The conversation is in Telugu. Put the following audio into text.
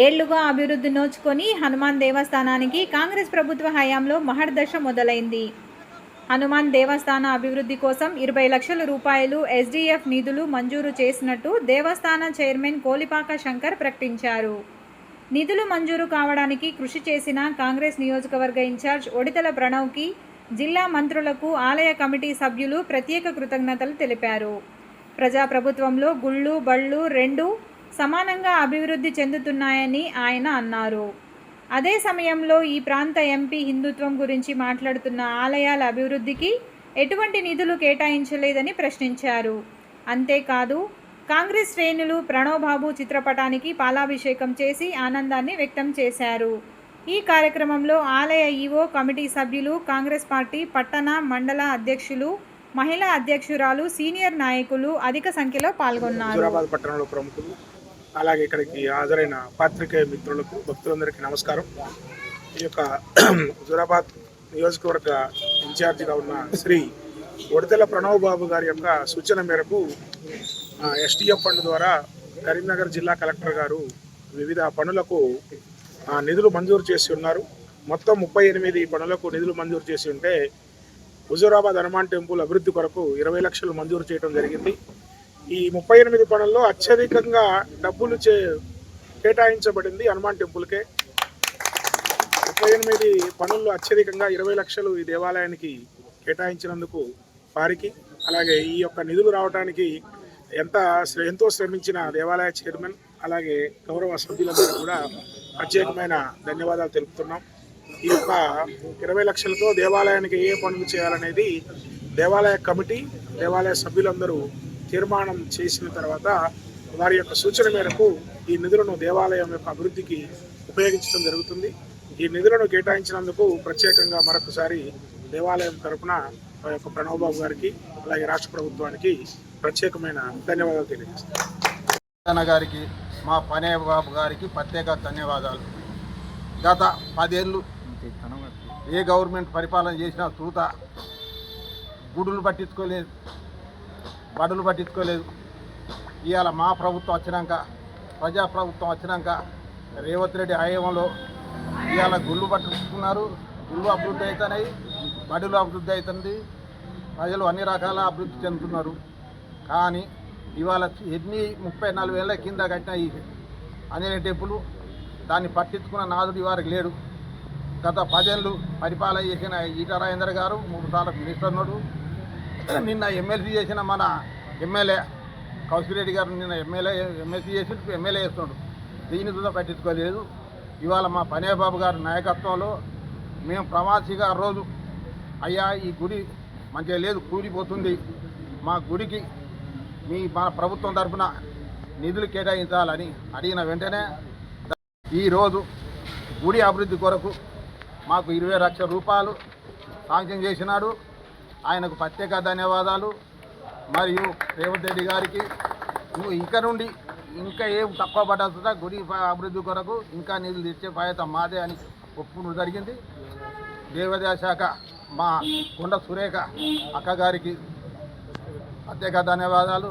ఏళ్ళుగా అభివృద్ధి నోచుకొని హనుమాన్ దేవస్థానానికి కాంగ్రెస్ ప్రభుత్వ హయాంలో మహర్దశ మొదలైంది. హనుమాన్ దేవస్థాన అభివృద్ధి కోసం ఇరవై లక్షల రూపాయలు ఎస్డీఎఫ్ నిధులు మంజూరు చేసినట్టు దేవస్థాన చైర్మన్ కోలిపాక శంకర్ ప్రకటించారు. నిధులు మంజూరు కావడానికి కృషి చేసిన కాంగ్రెస్ నియోజకవర్గ ఇన్ఛార్జ్ ఒడితల ప్రణవ్కి జిల్లా మంత్రులకు ఆలయ కమిటీ సభ్యులు ప్రత్యేక కృతజ్ఞతలు తెలిపారు. ప్రజాప్రభుత్వంలో గుళ్ళు బళ్ళు రెండు సమానంగా అభివృద్ధి చెందుతున్నాయని ఆయన అన్నారు. అదే సమయంలో ఈ ప్రాంత ఎంపీ హిందుత్వం గురించి మాట్లాడుతున్న ఆలయాల అభివృద్ధికి ఎటువంటి నిధులు కేటాయించలేదని ప్రశ్నించారు. అంతేకాదు కాంగ్రెస్ శ్రేణులు ప్రణవ్ బాబు చిత్రపటానికి పాలాభిషేకం చేసి ఆనందాన్ని వ్యక్తం చేశారు. ఈ కార్యక్రమంలో ఆలయ ఈవో కమిటీ సభ్యులు కాంగ్రెస్ పార్టీ పట్టణ మండల అధ్యక్షులు మహిళా అధ్యక్షురాలు సీనియర్ నాయకులు అధిక సంఖ్యలో పాల్గొన్నారు. పట్టణంలో ప్రముఖులు అలాగే ఇక్కడికి హాజరైన పాత్రికేయ మిత్రులకు భక్తులందరికీ నమస్కారం. ఈ యొక్క హుజురాబాద్ నియోజకవర్గ ఇన్ఛార్జిగా ఉన్న శ్రీ ఒడితెల ప్రణవ్ బాబు గారి యొక్క సూచన మేరకు ఎస్టీఎఫ్ ఫండ్ ద్వారా కరీంనగర్ జిల్లా కలెక్టర్ గారు వివిధ పనులకు నిధులు మంజూరు చేసి ఉన్నారు. మొత్తం ముప్పై ఎనిమిది పనులకు నిధులు మంజూరు చేసి ఉంటే హుజూరాబాద్ హనుమాన్ టెంపుల్ అభివృద్ధి కొరకు ఇరవై లక్షలు మంజూరు చేయడం జరిగింది. ఈ ముప్పై ఎనిమిది పనుల్లో అత్యధికంగా డబ్బులు చే కేటాయించబడింది హనుమాన్ టెంపుల్కే. ముప్పై ఎనిమిది పనుల్లో అత్యధికంగా ఇరవై లక్షలు ఈ దేవాలయానికి కేటాయించినందుకు వారికి అలాగే ఈ యొక్క నిధులు రావడానికి ఎంత ఎంతో శ్రమించిన దేవాలయ చైర్మన్ అలాగే గౌరవ సభ్యులందరూ కూడా ప్రత్యేకమైన ధన్యవాదాలు తెలుపుతున్నాం. ఈ యొక్క ఇరవై లక్షలతో దేవాలయానికి ఏ పనులు చేయాలనేది దేవాలయ కమిటీ దేవాలయ సభ్యులందరూ తీర్మానం చేసిన తర్వాత వారి యొక్క సూచన మేరకు ఈ నిధులను దేవాలయం యొక్క అభివృద్ధికి ఉపయోగించడం జరుగుతుంది. ఈ నిధులను కేటాయించినందుకు ప్రత్యేకంగా మరొకసారి దేవాలయం తరపున మా యొక్క ప్రణవ్బాబు గారికి అలాగే రాష్ట్ర ప్రభుత్వానికి ప్రత్యేకమైన ధన్యవాదాలు తెలియజేస్తాను. గారికి మా పనేబాబు గారికి ప్రత్యేక ధన్యవాదాలు. గత పదేళ్ళు ఏ గవర్నమెంట్ పరిపాలన చేసినా చూత గుడులు పట్టించుకోలేదు. బడులు పట్టించుకోలేదు. ఇవాళ మా ప్రభుత్వం వచ్చినాక ప్రజా ప్రభుత్వం వచ్చినాక రేవంత్ రెడ్డి హయాంలో ఇవాళ గుళ్ళు పట్టుకున్నారు గుళ్ళు అభివృద్ధి అవుతున్నాయి బడులు అభివృద్ధి అవుతుంది ప్రజలు అన్ని రకాల అభివృద్ధి చెందుతున్నారు. కానీ ఇవాళ ఎన్ని ముప్పై నాలుగు వేల కింద కట్టిన ఈ ఆంజనేయ టెంపులు దాన్ని పట్టించుకున్న నాదుడు వారికి లేడు. గత పదేళ్ళు పరిపాలన చేసిన ఈట రాజేందర్ గారు మూడు సార్లు మినిస్టర్ ఉన్నాడు. నిన్న ఎమ్మెల్సీ చేసిన మన ఎమ్మెల్యే కౌశిరెడ్డి గారు నిన్న ఎమ్మెల్యే ఎమ్మెల్సీ చేసి ఎమ్మెల్యే చేస్తున్నాడు దీన్ని కూడా పట్టించుకోలేదు. ఇవాళ మా పనేబాబు గారి నాయకత్వంలో మేము ప్రవాసిగా రోజు అయ్యా ఈ గుడి మంచిగా లేదు కూలిపోతుంది. మా గుడికి మీ మన ప్రభుత్వం తరఫున నిధులు కేటాయించాలని అడిగిన వెంటనే ఈరోజు గుడి అభివృద్ధి కొరకు మాకు ఇరవై లక్షల రూపాయలు శాంక్షన్ చేసినాడు. ఆయనకు ప్రత్యేక ధన్యవాదాలు. మరియు రేవంత్ రెడ్డి గారికి నువ్వు ఇక నుండి ఇంకా ఏం తక్కువ పడాల్సిందా గుడి అభివృద్ధి కొరకు ఇంకా నిధులు తెచ్చే బాధ్యత మాదే అని ఒప్పుకోవడం జరిగింది. దేవాదాయ శాఖ మా కొండ సురేఖ అక్క గారికి ప్రత్యేక ధన్యవాదాలు.